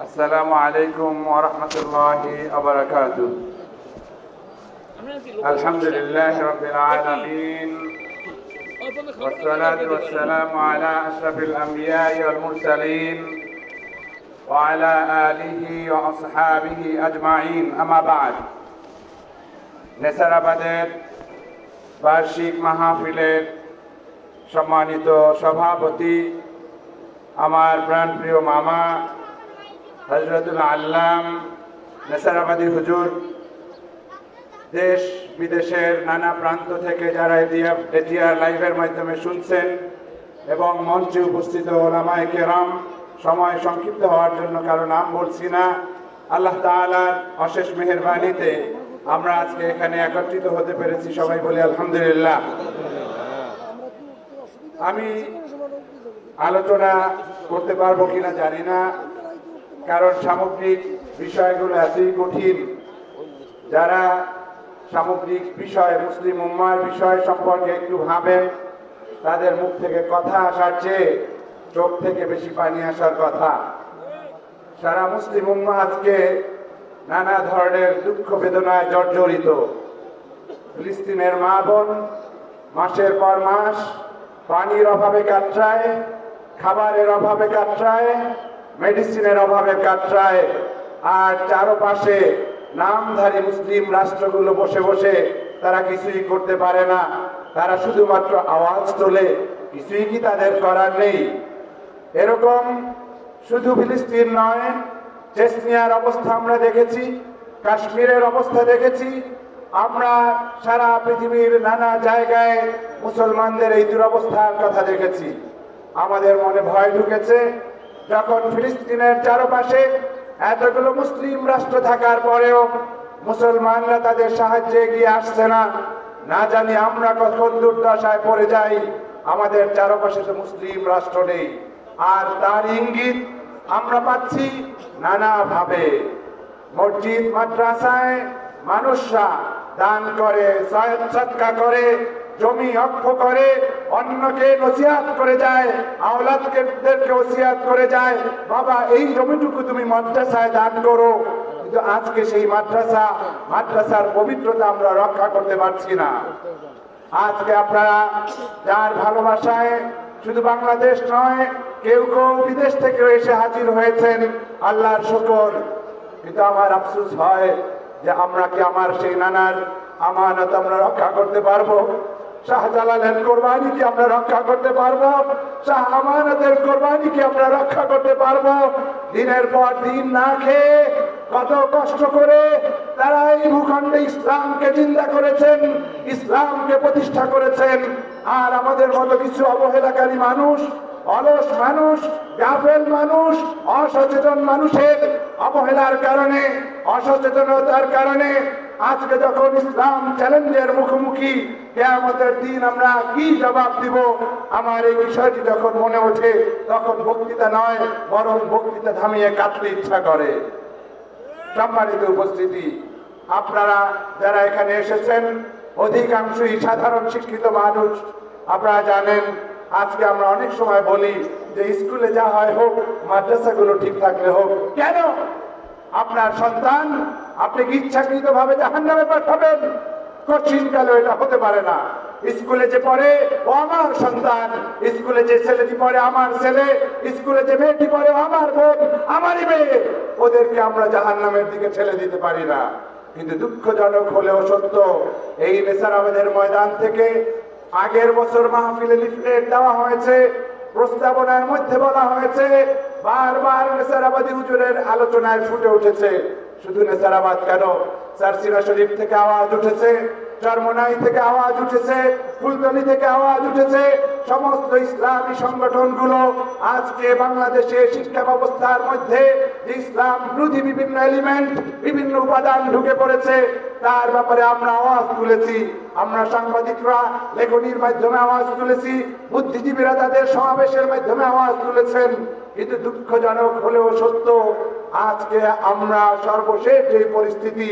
السلام عليكم ورحمة الله وبركاته الحمد لله رب العالمين والصلاة والسلام على أشرف الأنبياء والمرسلين وعلى آله وأصحابه أجمعين أما بعد নেসারাবাদের বার্ষিক মাহফিলের সম্মানিত সভাপতি আমার প্রাণপ্রিয় মামা হজরতুল আল্লাম, নেসারাবাদী হুজুর, দেশ বিদেশের নানা প্রান্ত থেকে যারা এটিআর লাইভের মাধ্যমে শুনছেন এবং মঞ্চে উপস্থিত ওলামায় কেরাম, সময় সংক্ষিপ্ত হওয়ার জন্য কারও নাম বলছি না, আল্লাহ তাআলার অশেষ মেহেরবানিতে আমরা আজকে এখানে একত্রিত হতে পেরেছি, সবাই বলি আলহামদুলিল্লাহ। আমি আলোচনা করতে পারব কিনা জানি না। কারণ সামগ্রিক বিষয়গুলো এতই কঠিন। যারা সামগ্রিক বিষয়, মুসলিম উম্মার বিষয় সম্পর্কে একটু ভাবেন, তাদের মুখ থেকে কথা আসার চেয়ে চোখ থেকে বেশি পানি আসার কথা। সারা মুসলিম উম্মা আজকে নানা ধরনের দুঃখ বেদনায় জর্জরিত। ফিলিস্তিনের মা বোন মাসের পর মাস পানির অভাবে কাটরায়, খাবারের অভাবে কাটরায় মেডিসিনের অভাবে কাটরায় আর চারপাশে নামধারী মুসলিম রাষ্ট্রগুলো বসে বসে তারা কিছুই করতে পারে না। তারা শুধুমাত্র আওয়াজ তোলে, কিছুই কি তাদের করার নেই। এরকম শুধু ফিলিস্তিন নয়, চেসনিয়ার অবস্থা আমরা দেখেছি, কাশ্মীরের অবস্থা দেখেছি। আমরা সারা পৃথিবীর নানা জায়গায় মুসলমানদের এই দুরবস্থার কথা দেখেছি। আমাদের মনে ভয় ঢুকেছে যখন ফিলিস্তিনের চারপাশে এতগুলো মুসলিম রাষ্ট্র থাকার পরেও মুসলমানরা তাদের সাহায্যে এগিয়ে আসছে না না জানি আমরা কখন দুর্দশায় পড়ে যাই, আমাদের চারপাশে তো মুসলিম রাষ্ট্র নেই। আর তার ইঙ্গিত আমরা পাচ্ছি নানাভাবে। মসজিদ, মাদ্রাসায় মানুষরা দান করে সৎকা করে জমি অক্ষ করে, অন্যকে নসিহাত করে যায়, আওলাদকে ওসিয়াত করে যায়। বাবা, এই জমিটুকু তুমি মাদ্রাসায় দান করো। কিন্তু আজকে সেই মাদ্রাসা, মাদ্রাসার পবিত্রতা আমরা রক্ষা করতে পারছি না। আজকে আপনারা যার ভালোবাসায় শুধু বাংলাদেশ নয়, কেউ কেউ বিদেশ থেকেও এসে হাজির হয়েছেন, আল্লাহর শুকর। কিন্তু আমার আফসুস হয় যে আমরা কি আমার সেই নানার আমানত আমরা রক্ষা করতে পারব? শাহজালালের কোরবানি কি আমরা রক্ষা করতে পারব, শাহ আমানতের কোরবানি কি আমরা রক্ষা করতে পারব। দিনের পর দিন না খেয়ে কত কষ্ট করে তারা এই ভূখণ্ডে ইসলামকে চিন্তা করেছেন, ইসলামকে প্রতিষ্ঠা করেছেন। আর আমাদের মতো কিছু অবহেলাকারী মানুষ, অলস মানুষ, গাফেল মানুষ, অসচেতন মানুষের অবহেলার কারণে, অসচেতনতার কারণে আজকে যখন ইসলাম চ্যালেঞ্জের মুখোমুখি, কেয়ামতের দিন আমরা কি জবাব দিব? আমার এই বিষয়টি যখন মনে ওঠে, তখন বক্তৃতা নয়, বরং বক্তৃতা থামিয়ে কাটতে ইচ্ছা করে। সম্মানিত উপস্থিতি, আপনারা যারা এখানে এসেছেন, অধিকাংশই সাধারণ শিক্ষিত মানুষ। আপনারা জানেন, আজকে আমরা অনেক সময় বলি যে স্কুলে যা হয় হোক, মাদ্রাসাগুলো ঠিক থাকলে হোক। কেন? আপনার সন্তান, আপনি কি ইচ্ছাকৃত ভাবে জাহান নামে পাঠাবেন? কঠিনকালে এটা হতে পারে না। স্কুলে যে পড়ে, ও আমার সন্তান। স্কুলে যে ছেলেটি পড়ে, আমার ছেলে। স্কুলে যে মেয়েটি পড়ে আমার বোন, আমারই মেয়ে। ওদেরকে আমরা জাহান নামের দিকে ঠেলে দিতে পারি না। কিন্তু দুঃখজনক হলেও সত্য, এই নেসারাবাদের ময়দান থেকে আগের বছর মাহফিলে লিফলেট দেওয়া হয়েছে, প্রস্তাবনার মধ্যে বলা হয়েছে বারবার নেসারাবাদী হুজুরের আলোচনায় ফুটে উঠেছে। শুধু নেসারাবাদ কেন? চারসিরা শরীফ থেকে আওয়াজ উঠেছে চরমনাই থেকে আওয়াজ উঠেছে, ফুলতলি থেকে আওয়াজ উঠেছে। সমস্ত ইসলামী সংগঠনগুলো আজকে বাংলাদেশে শিক্ষা ব্যবস্থার মধ্যে ইসলাম বিরোধী বিভিন্ন এলিমেন্ট বিভিন্ন উপাদান ঢুকে পড়েছে। তার ব্যাপারে আমরা আওয়াজ তুলেছি। আমরা সাংবাদিকরা লেখনির মাধ্যমে আওয়াজ তুলেছি, বুদ্ধিজীবীরা তাদের সমাবেশের মাধ্যমে আওয়াজ তুলেছেন। কিন্তু দুঃখজনক হলেও সত্য, আজকে আমরা সর্বশেষ যে পরিস্থিতি,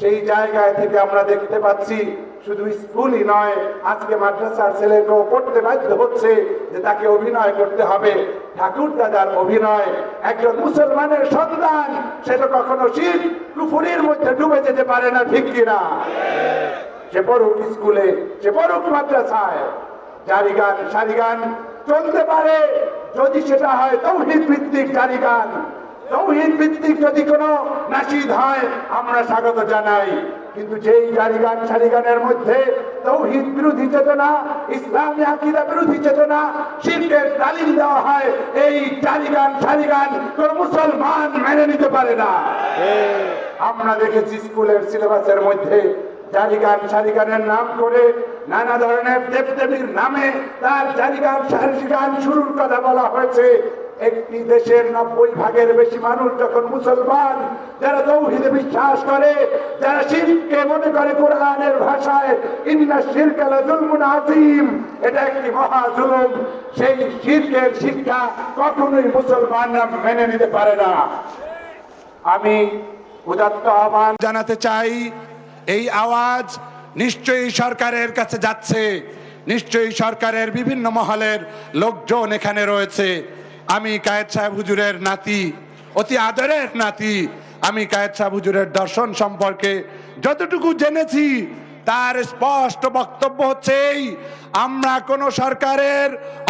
সেই জায়গায় থেকে আমরা দেখতে পাচ্ছি, শুধু স্কুলই নয়, আজকে মাদ্রাসার ছেলেকেও পড়তে বাধ্য হচ্ছে যে তাকে অভিনয় করতে হবে। ঠাকুর দাদার অভিনয়, একজন মুসলমানের সন্তান সেটা কখনো শীত কুফুরির মধ্যে ডুবে যেতে পারে না, ঠিক কিনা সে পড়ুক স্কুলে, সে পড়ুক মাদ্রাসায়। জারি গান সারি গান চলতে পারে। যদি সেটা হয় তৌহিদ ভিত্তিক জারি গান। তৌহিদ ভিত্তিক যদি কোনো নাসিদ হয়, আমরা স্বাগত জানাই। কিন্তু যেই জারি গান, সারি গানের মধ্যে তৌহিদ বিরোধী চেতনা, ইসলামী আকিদা বিরোধী চেতনা শিল্পের তালিম দেওয়া হয়, এই জারি গান, সারি গান কোন মুসলমান মেনে নিতে পারে না। আমরা দেখেছি স্কুলের সিলেবাসের মধ্যে জারিগান সারিগানের নাম করে নানা ধরনের দেবদেবীর নামে তার জারিগান সারিগান শুরুর কথা বলা হয়েছে। একটি দেশের নব্বই ভাগের বেশি মানুষ যখন মুসলমান, যারা তৌহিদে বিশ্বাস করে, যারা শিরকে মনে করে কোরআনের ভাষায়, ইন্না শিরকালা আজিম এটা একটি মহা সেই শিরকের শিক্ষা কখনোই মুসলমানরা মেনে নিতে পারে না। আমি উদাত্ত আহ্বান জানাতে চাই, এই আওয়াজ নিশ্চয়ই সরকারের কাছে যাচ্ছে। নিশ্চয়ই সরকারের বিভিন্ন মহলের লোকজন এখানে রয়েছে। আমি কায়েদ সাহেব হুজুরের নাতি, অতি আদরের নাতি। আমি কায়েদ সাহেব হুজুরের দর্শন সম্পর্কে যতটুকু জেনেছি, তার স্পষ্ট বক্তব্য হচ্ছে আমরা কোন সরকারের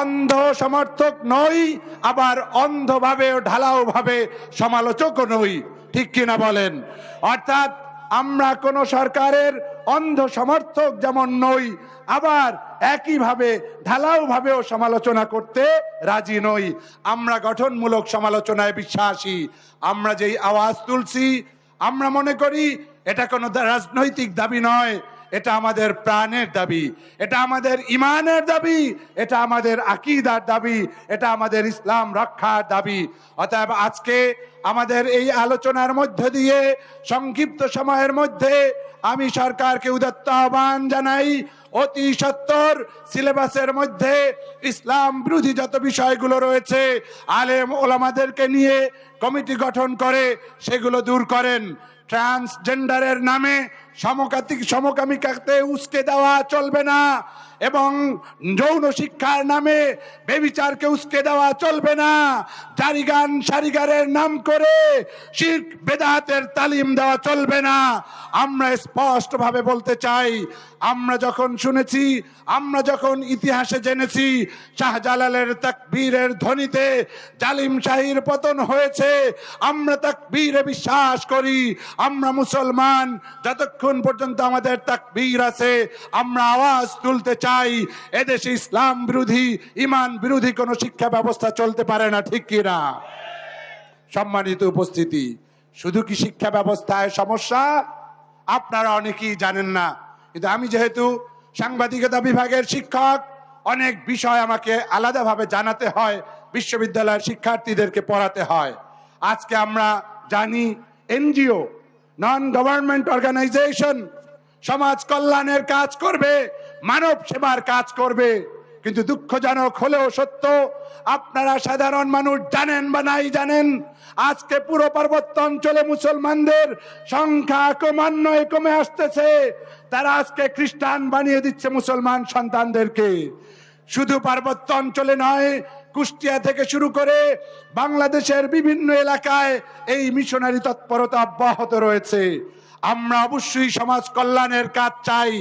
অন্ধ সমর্থক নই, আবার অন্ধভাবে ঢালাও ভাবে সমালোচকও নই। ঠিক কিনা বলেন? অর্থাৎ আমরা কোন সরকারের অন্ধ সমর্থক যেমন নই, আবার একইভাবে ঢালাও ভাবেও সমালোচনা করতে রাজি নই। আমরা গঠনমূলক সমালোচনায় বিশ্বাসী, আমরা যেই আওয়াজ তুলছি, আমরা মনে করি এটা কোনো রাজনৈতিক দাবি নয়, এটা আমাদের প্রাণের দাবি, এটা আমাদের ইমানের দাবি, এটা আমাদের আকিদার দাবি, এটা আমাদের ইসলাম রক্ষার দাবি। অতএব আজকে আমাদের এই আলোচনার মধ্য দিয়ে, সংক্ষিপ্ত সময়ের মধ্যে আমি সরকারকে উদত্ত আহ্বান জানাই অতি সত্তর সিলেবাসের মধ্যে ইসলাম বিরোধী যত বিষয়গুলো রয়েছে, আলেম ওলামাদেরকে নিয়ে কমিটি গঠন করে, সেগুলো দূর করেন। ট্রান্সজেন্ডারের নামে সমকাতিক সমকামিকাতে উস্কে দেওয়া চলবে না এবং যৌন শিক্ষার নামে বেবিচারকে উস্কে দেওয়া চলবে না। জারিগান সারিগারের নাম করে শিখ বেদাতের তালিম দেওয়া চলবে না। আমরা স্পষ্টভাবে বলতে চাই, আমরা যখন শুনেছি, আমরা যখন ইতিহাসে জেনেছি, শাহজালালের তাকবীরের ধ্বনিতে জালিম শাহীর পতন হয়েছে, আমরা তাকবীরে বিশ্বাস করি, আমরা মুসলমান, যতক্ষণ পর্যন্ত আমাদের তাকবীর আছে, আমরা আওয়াজ তুলতে চাই, এদেশে ইসলাম বিরোধী, ইমান বিরোধী কোনো শিক্ষা ব্যবস্থা চলতে পারে না, ঠিক কিনা সম্মানিত উপস্থিতি, শুধু কি শিক্ষা ব্যবস্থায় সমস্যা? আপনারা অনেকেই জানেন না, কিন্তু আমি যেহেতু সাংবাদিকতা বিভাগের শিক্ষক, অনেক বিষয় আমাকে আলাদাভাবে জানাতে হয়, বিশ্ববিদ্যালয়ের শিক্ষার্থীদেরকে পড়াতে হয়। আজকে আমরা জানি এনজিও নন গভর্নমেন্ট অর্গানাইজেশন সমাজ কল্যাণের কাজ করবে, মানব সেবার কাজ করবে। কিন্তু দুঃখজনক হলেও সত্য, আপনারা সাধারণ মানুষ জানেন বা নাই জানেন, আজকে পুরো পার্বত্য অঞ্চলে মুসলমানদের সংখ্যা ক্রমান্বয়ে কমে আসতেছে। তারা আজকে খ্রিস্টান বানিয়ে দিচ্ছে মুসলমান সন্তানদেরকে। শুধু পার্বত্য অঞ্চলে নয় কুষ্টিয়া থেকে শুরু করে বাংলাদেশের বিভিন্ন এলাকায় এই মিশনারি তৎপরতা অব্যাহত রয়েছে। আমরা অবশ্যই সমাজ কল্যাণের কাজ চাই,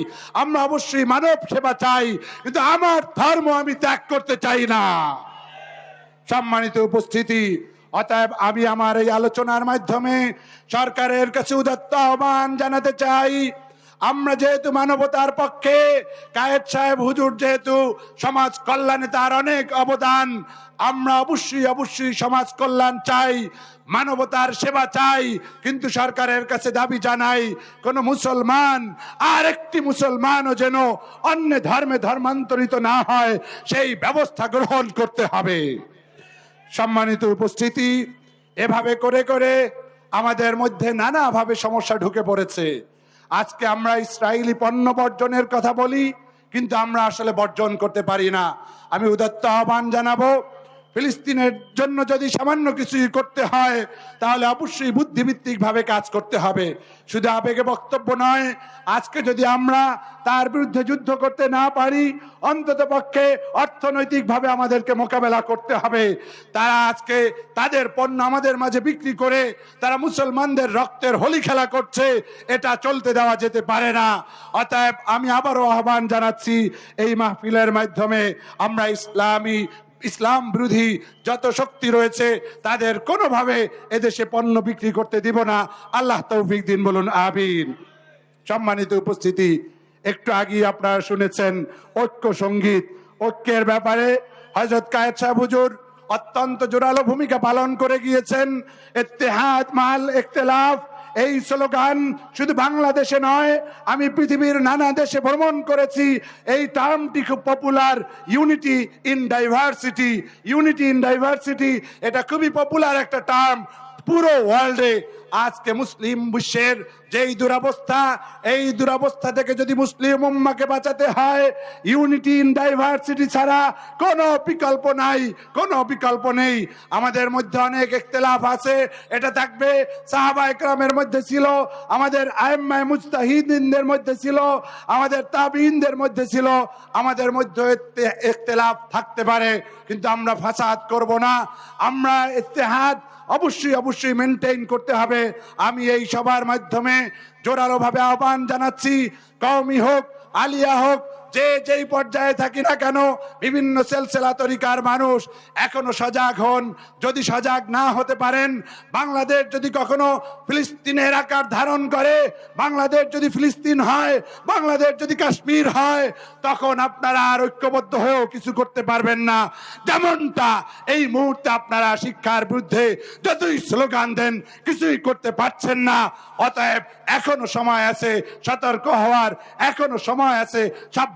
আমরা অবশ্যই মানব সেবা চাই, কিন্তু আমার ধর্ম আমি ত্যাগ করতে চাই না। সম্মানিত উপস্থিতি, অতএব আমি আমার এই আলোচনার মাধ্যমে সরকারের কাছে উদত্ত আহ্বান জানাতে চাই। আমরা যেহেতু মানবতার পক্ষে, কায়েদ সাহেব হুজুর যেহেতু সমাজ কল্যাণে তার অনেক অবদান, আমরা অবশ্যই অবশ্যই সমাজ কল্যাণ চাই, মানবতার সেবা চাই, কিন্তু সরকারের কাছে দাবি জানাই, কোন মুসলমান আর একটি মুসলমানও যেন অন্য ধর্মে ধর্মান্তরিত না হয়, সেই ব্যবস্থা গ্রহণ করতে হবে। সম্মানিত উপস্থিতি, এভাবে করে করে আমাদের মধ্যে নানাভাবে সমস্যা ঢুকে পড়েছে। আজকে আমরা ইসরায়েলি পণ্য বর্জনের কথা বলি, কিন্তু আমরা আসলে বর্জন করতে পারি না। আমি উদত্ত আহ্বান জানাব ফিলিস্তিনের জন্য যদি সামান্য কিছুই করতে হয়, তাহলে অবশ্যই বুদ্ধিভিত্তিক ভাবে কাজ করতে হবে। শুধু আবেগে বক্তব্য নয়, আজকে যদি আমরা তার বিরুদ্ধে যুদ্ধ করতে না পারি, অন্তত পক্ষে অর্থনৈতিকভাবে আমাদেরকে মোকাবেলা করতে হবে। তারা আজকে তাদের পণ্য আমাদের মাঝে বিক্রি করে, তারা মুসলমানদের রক্তের হোলি খেলা করছে, এটা চলতে দেওয়া যেতে পারে না। অতএব আমি আবারও আহ্বান জানাচ্ছি, এই মাহফিলের মাধ্যমে আমরা ইসলামী ইসলাম বিরোধী যত শক্তি রয়েছে, তাদের কোনোভাবে এদেশে পণ্য বিক্রি করতে দিব না। আল্লাহ তৌফিক দিন বলুন আবিন সম্মানিত উপস্থিতি, একটু আগেই আপনারা শুনেছেন ঐক্য সংগীত। ঐক্যের ব্যাপারে হজরত কায়েদ সাহেব হুজুর অত্যন্ত জোরালো ভূমিকা পালন করে গিয়েছেন। ইত্তেহাদ মাল ইখতিলাফ এই স্লোগান শুধু বাংলাদেশে নয়, আমি পৃথিবীর নানা দেশে ভ্রমণ করেছি। এই টার্মটি খুব popular unity in diversity unity in diversity এটা খুবই পপুলার একটা টার্ম পুরো ওয়ার্ল্ডে আজকে মুসলিম বিশ্বের যেই দুরাবস্থা, এই দুরাবস্থা থেকে যদি মুসলিম উম্মাকে বাঁচাতে হয়, ইউনিটি ইন ডাইভার্সিটি ছাড়া কোনো বিকল্প নাই, কোনো বিকল্প নেই। আমাদের মধ্যে অনেক ইখতিলাফ আছে, এটা থাকবে। সাহাবা একরামের মধ্যে ছিল, আমাদের আইম্মায় মুস্তাহিদিনদের মধ্যে ছিল, আমাদের তাবিনদের মধ্যে ছিল। আমাদের মধ্যে ইখতিলাফ থাকতে পারে, কিন্তু আমরা ফাসাদ করব না। আমরা ইত্তেহাদ অবশ্যই অবশ্যই মেনটেন করতে হবে। আমি এই সবার মাধ্যমে জোরালোভাবে আহ্বান জানাচ্ছি। কওমি হোক, আলিয়া হোক যে যেই পর্যায়ে থাকি না কেন, বিভিন্ন সেলসেলা তরিকার মানুষ এখনও সজাগ হন। যদি সজাগ না হতে পারেন, বাংলাদেশ যদি কখনো ফিলিস্তিনের আকার ধারণ করে, বাংলাদেশ যদি ফিলিস্তিন হয়, বাংলাদেশ যদি কাশ্মীর হয়, তখন আপনারা আর ঐক্যবদ্ধ হয়েও কিছু করতে পারবেন না। যেমনটা এই মুহূর্তে আপনারা শিক্ষার বিরুদ্ধে যতই স্লোগান দেন, কিছুই করতে পারছেন না। অতএব এখনও সময় আছে, সতর্ক হওয়ার, এখনও সময় আছে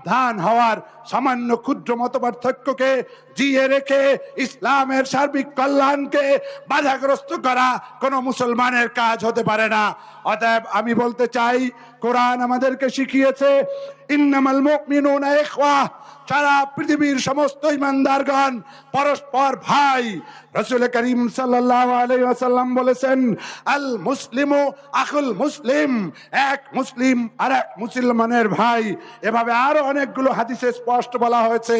সাবধান হওয়ার সামান্য ক্ষুদ্র মত পার্থক্যকে জিয়ে রেখে ইসলামের সার্বিক কল্যাণকে বাধাগ্রস্ত করা কোনো মুসলমানের কাজ হতে পারে না। অতএব আমি বলতে চাই, কোরআন আমাদেরকে শিখিয়েছে, ইন্নামাল মুমিনুনা ইখওয়া সারা পৃথিবীর সমস্ত ইমানদারগণ, পরস্পর ভাই, রসুল করিম আলাইহি বলেছেন, আল মুসলিমু আখুল মুসলিম এক মুসলিম আর এক মুসলমানের ভাই। এভাবে আরও অনেকগুলো হাদিসে স্পষ্ট বলা হয়েছে,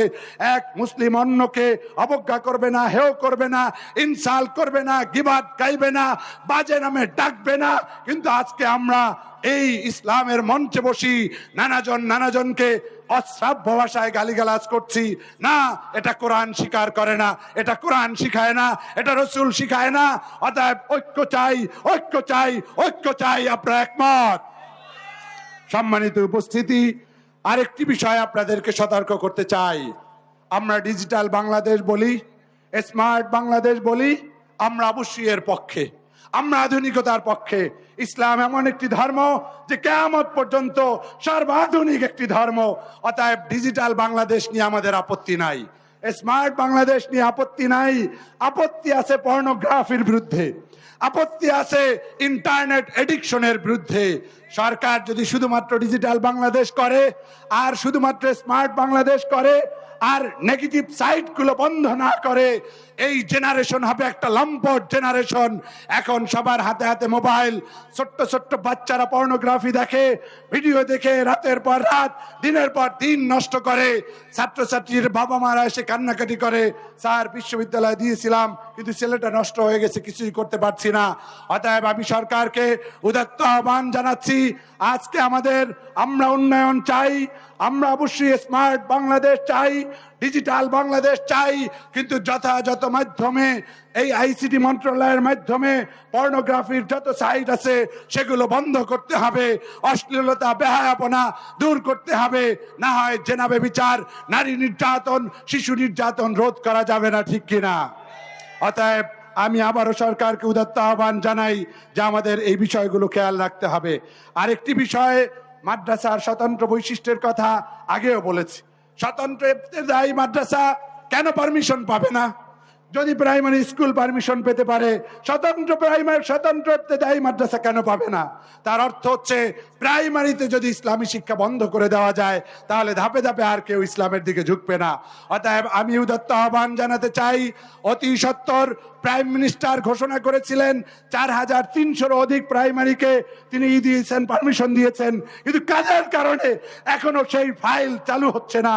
এক মুসলিম অন্যকে অবজ্ঞা করবে না, হেও করবে না, ইনসাল করবে না, গিবাদ গাইবে না, বাজে নামে ডাকবে না। কিন্তু আজকে আমরা এই ইসলামের মঞ্চে বসি নানাজন নানাজনকে অশ্রাব্য ভাষায় গালিগালাজ করছি। না, এটা কোরআন স্বীকার করে না, এটা কোরআন শিখায় না, এটা রসুল শিখায় না, অতএব ঐক্য চাই ঐক্য চাই ঐক্য চাই, আপনার একমত? সম্মানিত উপস্থিতি, আরেকটি বিষয় আপনাদেরকে সতর্ক করতে চাই। আমরা ডিজিটাল বাংলাদেশ বলি, স্মার্ট বাংলাদেশ বলি, আমরা অবশ্যই এর পক্ষে। আমরা আধুনিকতার পক্ষে। ইসলাম এমন একটি ধর্ম যে কেয়ামত পর্যন্ত সর্বাধুনিক একটি ধর্ম, অতএব ডিজিটাল বাংলাদেশ নিয়ে আমাদের আপত্তি নাই। স্মার্ট বাংলাদেশ নিয়ে আপত্তি নাই। আপত্তি আছে পর্নোগ্রাফির বিরুদ্ধে। আপত্তি আছে ইন্টারনেট এডিকশনের বিরুদ্ধে। সরকার যদি শুধুমাত্র ডিজিটাল বাংলাদেশ করে, আর শুধুমাত্র স্মার্ট বাংলাদেশ করে আর নেগেটিভ সাইটগুলো বন্ধ না করে, এই জেনারেশন হবে একটা লম্পট জেনারেশন এখন সবার হাতে হাতে মোবাইল ছোট্ট ছোট্ট বাচ্চারা পর্নোগ্রাফি দেখে ভিডিও দেখে, রাতের পর রাত, দিনের পর দিন নষ্ট করে। ছাত্রছাত্রীর বাবা মারা এসে কান্নাকাটি করে। স্যার, বিশ্ববিদ্যালয়ে দিয়েছিলাম, কিন্তু ছেলেটা নষ্ট হয়ে গেছে, কিছুই করতে পারছি না। অতএব আমি সরকারকে উদাত্ত আহ্বান জানাচ্ছি, আজকে আমাদের আমরা উন্নয়ন চাই আমরা অবশ্যই স্মার্ট বাংলাদেশ চাই ডিজিটাল বাংলাদেশ চাই, কিন্তু যথাযথ মাধ্যমে, এই আইসিটি মন্ত্রণালয়ের মাধ্যমে পর্নোগ্রাফির যত সাইট আছে, সেগুলো বন্ধ করতে হবে, অশ্লীলতা, বেহায়াপনা দূর করতে হবে, না হয় জেনাবে বিচার নারী নির্যাতন, শিশু নির্যাতন রোধ করা যাবে না, ঠিক কিনা অতএব আমি আবারও সরকারকে উদাত্ত আহ্বান জানাই যে আমাদের এই বিষয়গুলো খেয়াল রাখতে হবে। আরেকটি বিষয় মাদ্রাসার স্বতন্ত্র বৈশিষ্ট্যের কথা আগেও বলেছি। স্বতন্ত্র দায়ী মাদ্রাসা কেন পারমিশন পাবে না? যদি প্রাইমারি স্কুল পারমিশন পেতে পারে, স্বতন্ত্র প্রাইমারি স্বতন্ত্র ইবতেদায়ী মাদ্রাসা কেন পাবে না? তার অর্থ হচ্ছে প্রাইমারিতে যদি ইসলামী শিক্ষা বন্ধ করে দেওয়া যায়, তাহলে ধাপে ধাপে আর কেউ ইসলামের দিকে ঝুঁকবে না। অতএব আমি উদত্ত আহ্বান জানাতে চাই, অতি সত্তর প্রাইম মিনিস্টার ঘোষণা করেছিলেন, চার হাজার তিনশোর অধিক প্রাইমারিকে তিনি ই দিয়েছেন পারমিশন দিয়েছেন। কিন্তু কাজের কারণে এখনও সেই ফাইল চালু হচ্ছে না?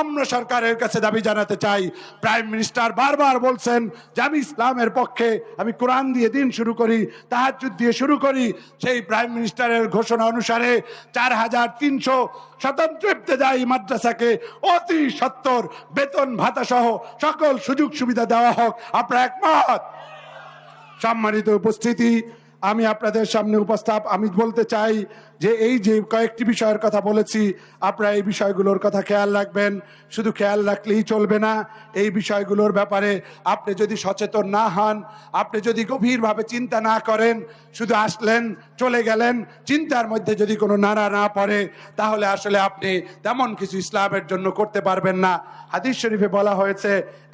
আমরা সরকারের কাছে দাবি জানাতে চাই। প্রাইম মিনিস্টার বারবার বলছেন যে আমি ইসলামের পক্ষে আমি কোরআন দিয়ে দিন শুরু করি তাহাজুদ দিয়ে শুরু করি। সেই প্রাইম মিনিস্টারের ঘোষণা অনুসারে চার হাজার তিনশো স্বতন্ত্র ইবতেদায়ী মাদ্রাসাকে অতি সত্তর বেতন ভাতা সহ সকল সুযোগ সুবিধা দেওয়া হোক। আপনারা একমত সম্মানিত উপস্থিতি আমি আপনাদের সামনে উপস্থাপ আমি বলতে চাই যে এই যে কয়েকটি বিষয়ের কথা বলেছি, আপনারা এই বিষয়গুলোর কথা খেয়াল রাখবেন। শুধু খেয়াল রাখলেই চলবে না। এই বিষয়গুলোর ব্যাপারে আপনি যদি সচেতন না হন, আপনি যদি গভীরভাবে চিন্তা না করেন, শুধু আসলেন, চলে গেলেন, চিন্তার মধ্যে যদি কোনো নাড়া না পড়ে, তাহলে আসলে আপনি তেমন কিছু ইসলামের জন্য করতে পারবেন না। হাদিস শরীফে বলা হয়েছে,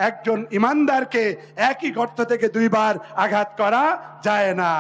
একজন ইমানদারকে একই গর্ত থেকে দুইবার আঘাত করা যায় না।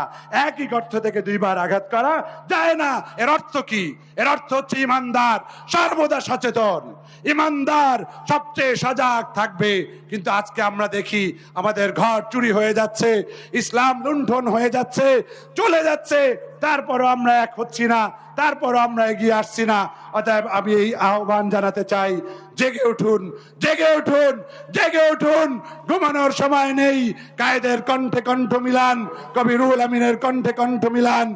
একই গর্ত থেকে দুইবার আঘাত করা যায় না। এর অর্থ কি? এর অর্থ হচ্ছে ইমানদার, সর্বদা সচেতন। ইমানদার সবচেয়ে সজাগ থাকবে। কিন্তু আজকে আমরা দেখি আমাদের ঘর চুরি হয়ে যাচ্ছে, ইসলাম লুণ্ঠন হয়ে যাচ্ছে, চলে যাচ্ছে তারপরও আমরা এক হচ্ছি না, তারপরও আমরা এগিয়ে আসছি না। অতএব আমি এই আহ্বান জানাতে চাই, জেগে উঠুন জেগে উঠুন জেগে উঠুন। ঘুমানোর সময় নেই, কায়েদের কণ্ঠে কণ্ঠ মিলান, কবি রুহুল আমিনের কণ্ঠে কণ্ঠ মিলান।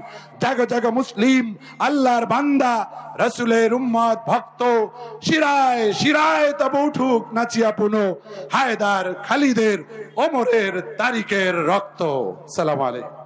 জাগো জাগো মুসলিম, আল্লাহর বান্দা, রসুলের উম্মত, ভক্ত। শিরায় শিরায় তব উঠুক, নাচিয়া পুনো। হায়দার খালিদের ওমরের তারিখের রক্ত। সালাম আলাইকুম।